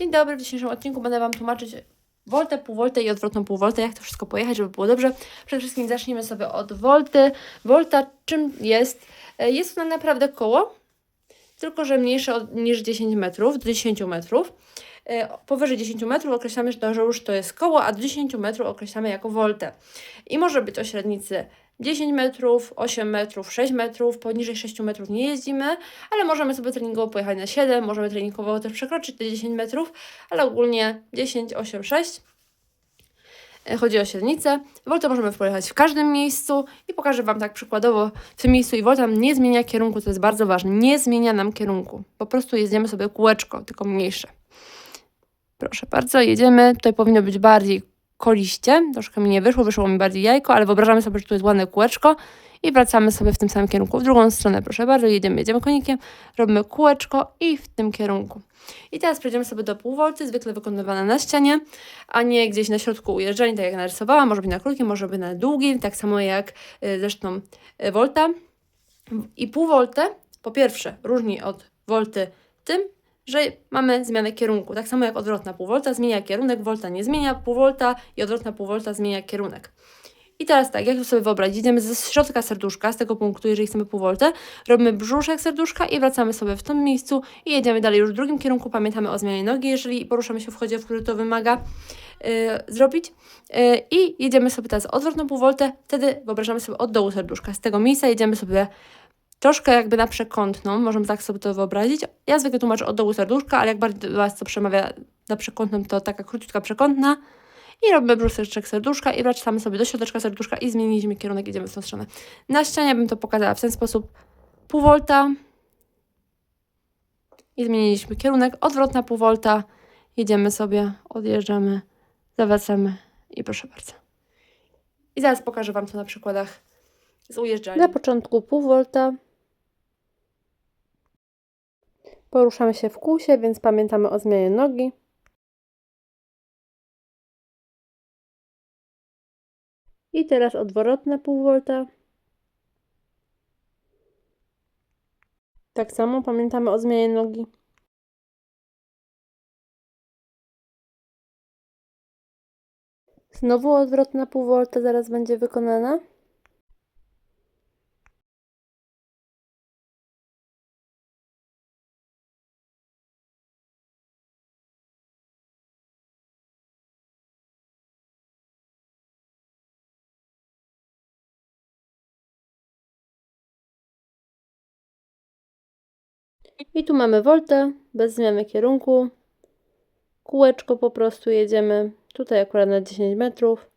Dzień dobry, w dzisiejszym odcinku będę Wam tłumaczyć woltę, półwoltę i odwrotną półwoltę, jak to wszystko pojechać, żeby było dobrze. Przede wszystkim zacznijmy sobie od wolty. Volta czym jest? E, Jest to naprawdę koło, tylko że mniejsze od, niż 10 metrów, do 10 metrów. E, Powyżej 10 metrów określamy, że już to jest koło, a do 10 metrów określamy jako woltę. I może być o średnicy 10 metrów, 8 metrów, 6 metrów, poniżej 6 metrów nie jeździmy, ale możemy sobie treningowo pojechać na 7, możemy treningowo też przekroczyć te 10 metrów, ale ogólnie 10, 8, 6. E, Chodzi o średnicę. Volta możemy pojechać w każdym miejscu i pokażę Wam tak przykładowo w tym miejscu i Volta nam nie zmienia kierunku, to jest bardzo ważne. Nie zmienia nam kierunku. Po prostu jedziemy sobie kółeczko, tylko mniejsze. Proszę bardzo, jedziemy. Tutaj powinno być bardziej koliście. Troszkę mi nie wyszło, wyszło mi bardziej jajko, ale wyobrażamy sobie, że tu jest ładne kółeczko i wracamy sobie w tym samym kierunku. W drugą stronę, proszę bardzo, jedziemy, jedziemy konikiem, robimy kółeczko i w tym kierunku. I teraz przejdziemy sobie do półwolty, zwykle wykonywane na ścianie, a nie gdzieś na środku ujeżdżalni, tak jak narysowałam. Może być na krótkim, może być na długim, tak samo jak y, zresztą y, volta. I półwoltę, po pierwsze, różni od wolty tym, że mamy zmianę kierunku. Tak samo jak odwrotna półwolta zmienia kierunek, volta nie zmienia, półwolta i odwrotna półwolta zmienia kierunek. I teraz tak, jak to sobie wyobrazić? Idziemy ze środka serduszka, z tego punktu, jeżeli chcemy półwoltę, robimy brzuszek serduszka i wracamy sobie w tym miejscu i jedziemy dalej już w drugim kierunku. Pamiętamy o zmianie nogi, jeżeli poruszamy się w chodzie, w którym to wymaga yy, zrobić. Yy, I jedziemy sobie teraz odwrotną półwoltę, wtedy wyobrażamy sobie od dołu serduszka. Z tego miejsca jedziemy sobie troszkę jakby na przekątną, możemy tak sobie to wyobrazić. Ja zwykle tłumaczę od dołu serduszka, ale jak bardziej Was to przemawia na przekątną, to taka króciutka przekątna. I robimy brzuszeczek serduszka i wracamy sobie do środeczka serduszka i zmieniliśmy kierunek, idziemy w tą stronę. Na ścianie bym to pokazała w ten sposób. Półwolta i zmieniliśmy kierunek. Odwrotna półwolta. Jedziemy sobie, odjeżdżamy, zawracamy i proszę bardzo. I zaraz pokażę Wam to na przykładach z ujeżdżalni. Na początku pół volta. Poruszamy się w kółsie, więc pamiętamy o zmianie nogi. I teraz odwrotne pół volta. Tak samo pamiętamy o zmianie nogi. Znowu odwrotna pół volta zaraz będzie wykonana. I tu mamy voltę, bez zmiany kierunku. Kółeczko po prostu jedziemy. Tutaj akurat na 10 metrów.